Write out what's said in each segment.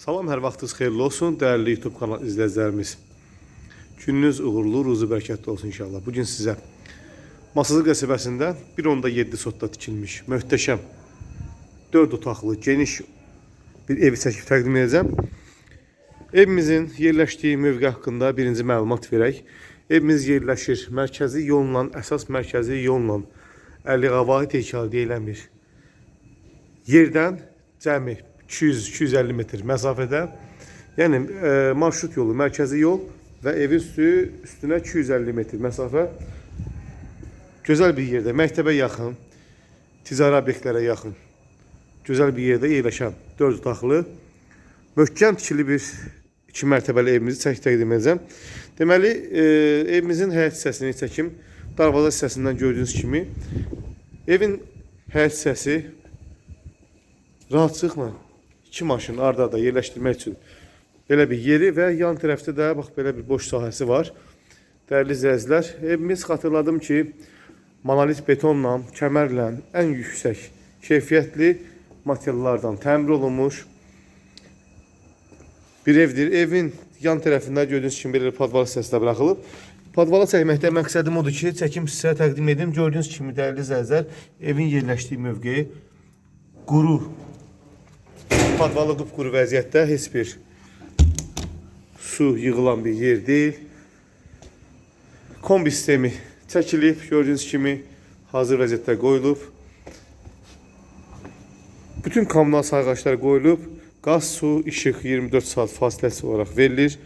Salam, hər vaxtınız xeyirli olsun, dəyərli YouTube kanal izləyicilərimiz. Gününüz uğurlu, ruzu bərəkətli olsun inşallah. Bugün sizə Masazı qəsəbəsində 1.7 sotda tikilmiş, möhtəşəm, 4 otaqlı, geniş bir evi çəkib təqdim edəcəm. Evimizin yerləşdiyi mövqe haqqında birinci məlumat verək. Evimiz yerləşir mərkəzi yolla, əsas mərkəzi yolla Əliqava Teykal deyilən bir yerdən cəmi 200-250 metr məsafədə, yəni e, marşrut yolu, mərkəzi yol və evin üstü üstünə 250 metr məsafə gözəl bir yerdə, məktəbə yaxın, ticari obyektlərə yaxın, gözəl bir yerdə yerləşən 4 otaqlı, möhkəm tikili bir iki mərtəbəli evimizi çək təqdim edəcəm. Deməli, e, evimizin həyət hissəsini çəkim. Darvaza hissəsindən gördüyünüz kimi evin həyət hissəsi rahatlıqla iki maşın arda-arda yerləşdirmək üçün belə bir yeri və yan tərəfdə də bax belə bir boş sahəsi var. Dəyərli izləyicilər, evimiz xatırladım ki, monolit betonla, kəmərlə ən yüksək keyfiyyətli materiallardan təmir olunmuş bir evdir. Evin yan tərəfində gördüyünüz kimi belə padval hissəsi buraxılıb. Padvala çəkməkdə məqsədim odur ki, çəkim sizə təqdim edim. Gördüyünüz kimi dəyərli izləyicilər, evin yerləşdiyi mövqeyi quru padvalı qupquru vəziyyətdə heç bir su yığılan bir yer deyil. Kombi sistemi çəkilib, gördüyünüz kimi hazır vəziyyətdə qoyulub. Bütün kommunal sayğaçlar qoyulub. Qaz, su, işıq 24 saat fasiləsi olaraq verilir.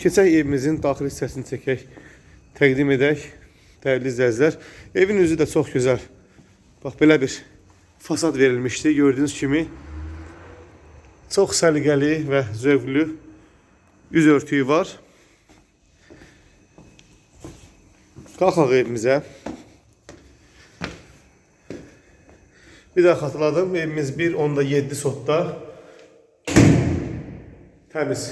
Keçək evimizin daxili hissəsini çəkək, təqdim edək. Dəyərli izləyicilər, evin üzü də çox gözəl. Bax belə bir fasad verilmişdi. Gördüyünüz kimi çox səliqəli və zövqlü üz örtüyü var. Qalxaq evimizə. Bir daha xatırladım, evimiz 1.7 sotda təmiz,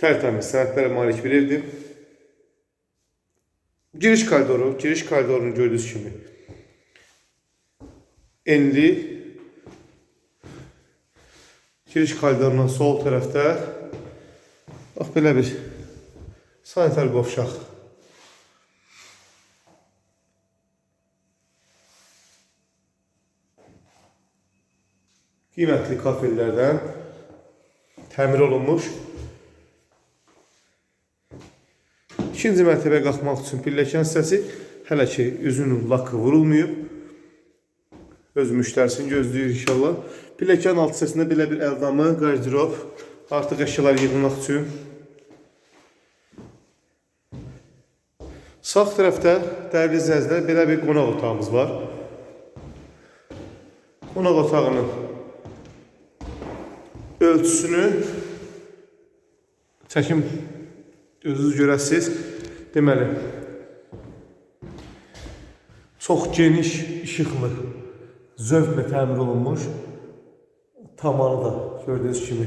tərtəmiz, sənətlərə malik bir evdir. Giriş koridoru, giriş koridorunu gördüyünüz kimi enli giriş koridorunun sol tərəfdə bax belə bir sanitar qovşaq. Qiymətli kafellərdən təmir olunmuş. İkinci mərtəbəyə qalxmaq üçün pilləkən hissəsi hələ ki üzünün lakı vurulmayıb. Öz müştərisini gözləyir inşallah. Pilləkən alt hissəsində belə bir əldamı, qardirob, artıq əşyalar yığmaq üçün. Sağ tərəfdə dəyərli izləyicilər belə bir qonaq otağımız var. Qonaq otağının ölçüsünü çəkim özünüz görəsiniz. Deməli, çox geniş, işıqlı, zövqlə təmir olunmuş. Tavanı da gördüyünüz kimi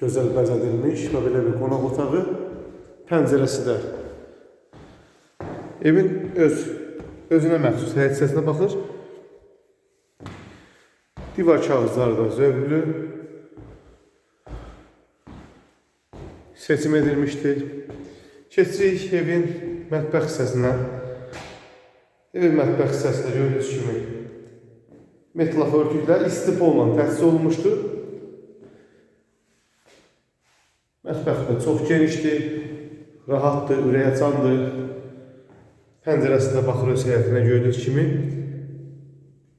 gözəl bəzədilmiş və belə bir qonaq otağı. Pəncərəsi də evin öz özünə məxsus həyət hissəsinə baxır. Divar kağızları da zövqlü, seçim edilmişdir. Keçirik evin mətbəx hissəsinə. Evin mətbəx hissəsində gördüyünüz kimi metlaf örtüklər istipolla təchiz olunmuşdur. Mətbəx də çox genişdir, rahatdır, ürəkacandır. Pəncərəsində baxır öz həyətinə gördüyünüz kimi.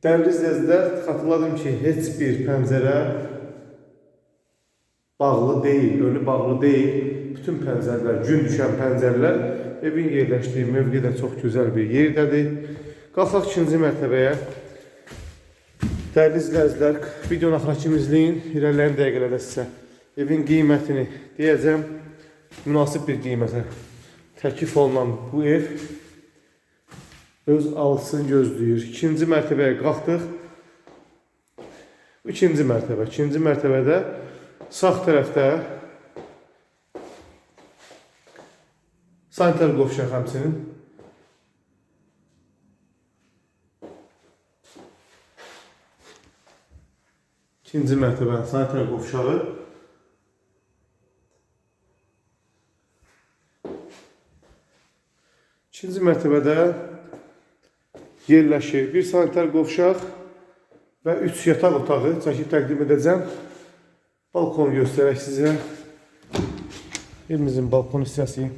İzləyicilər, xatırladım ki, heç bir pəncərə bağlı deyil, önü bağlı deyil. Bütün pəncərələr, gün düşən pəncərələr evin yerləşdiyi mövqedə çox gözəl bir yerdədir. Qalxaq ikinci mərtəbəyə. Dəyərli izləyicilər, videonun axıra kimi izləyin. İrəliləyən dəqiqələrdə sizə evin qiymətini deyəcəm. Münasib bir qiymətə təklif olunan bu ev öz alısını gözləyir. İkinci mərtəbəyə qalxdıq. İkinci mərtəbə. İkinci mərtəbədə sağ tərəfdə sanitar qovşaq həmçinin İkinci mərtəbənin sanitar qovşağı. İkinci mərtəbədə yerləşir bir sanitar qovşaq və 3 yataq otağı çəkib təqdim edəcəm. Balkonu göstərək sizə. Evimizin balkon hissəsi.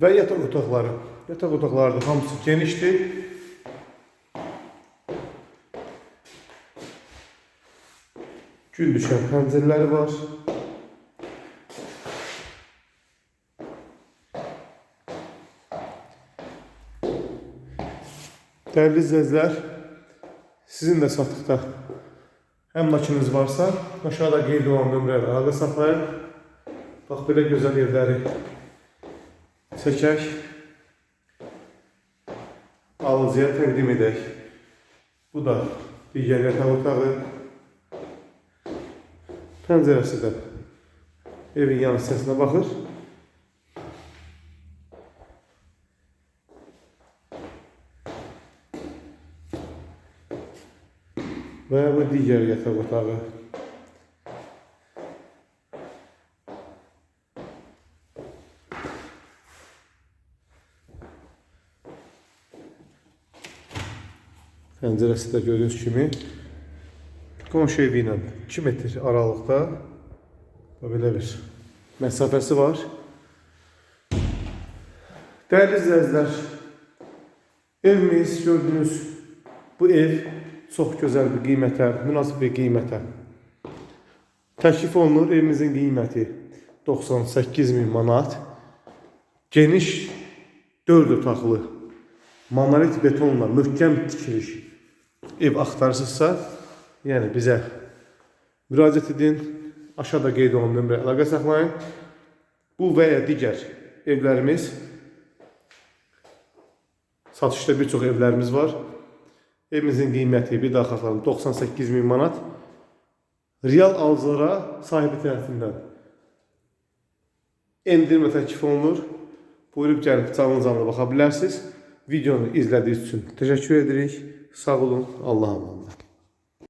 Və yataq otaqları. Yataq otaqları da hamısı genişdir. Gün düşən pəncərələri var. Dəyərli izləyicilər, sizin də satdıqda əmlakınız varsa, aşağıda qeyd olunan nömrələ əlaqə saxlayın. Bax belə gözəl evləri çəkək. Alıcıya təqdim edək. Bu da digər yataq otağı. Pəncərəsi də evin yan hissəsinə baxır. Və bu digər yataq otağı. Pəncərəsi də gördüyünüz kimi qonşu evi ilə 2 metr aralıqda belə bir məsafəsi var. Dəyərli izləyicilər, evimiz gördüyünüz bu ev çox gözəl bir qiymətə, münasib bir qiymətə təklif olunur. Evimizin qiyməti 98 min manat. Geniş 4 otaqlı monolit betonla möhkəm tikiliş ev axtarırsınızsa, yəni bizə müraciət edin. Aşağıda qeyd olunan nömrəyə əlaqə saxlayın. Bu və ya digər evlərimiz satışda bir çox evlərimiz var. Evimizin qiyməti bir daha xatırladım 98 min manat. Real alıcılara sahibi tərəfindən endirmə təklif olunur. Buyurub gəlib canlı canlı baxa bilərsiniz. Videonu izlədiyiniz üçün təşəkkür edirik. Sağ olun. Allah'a emanet.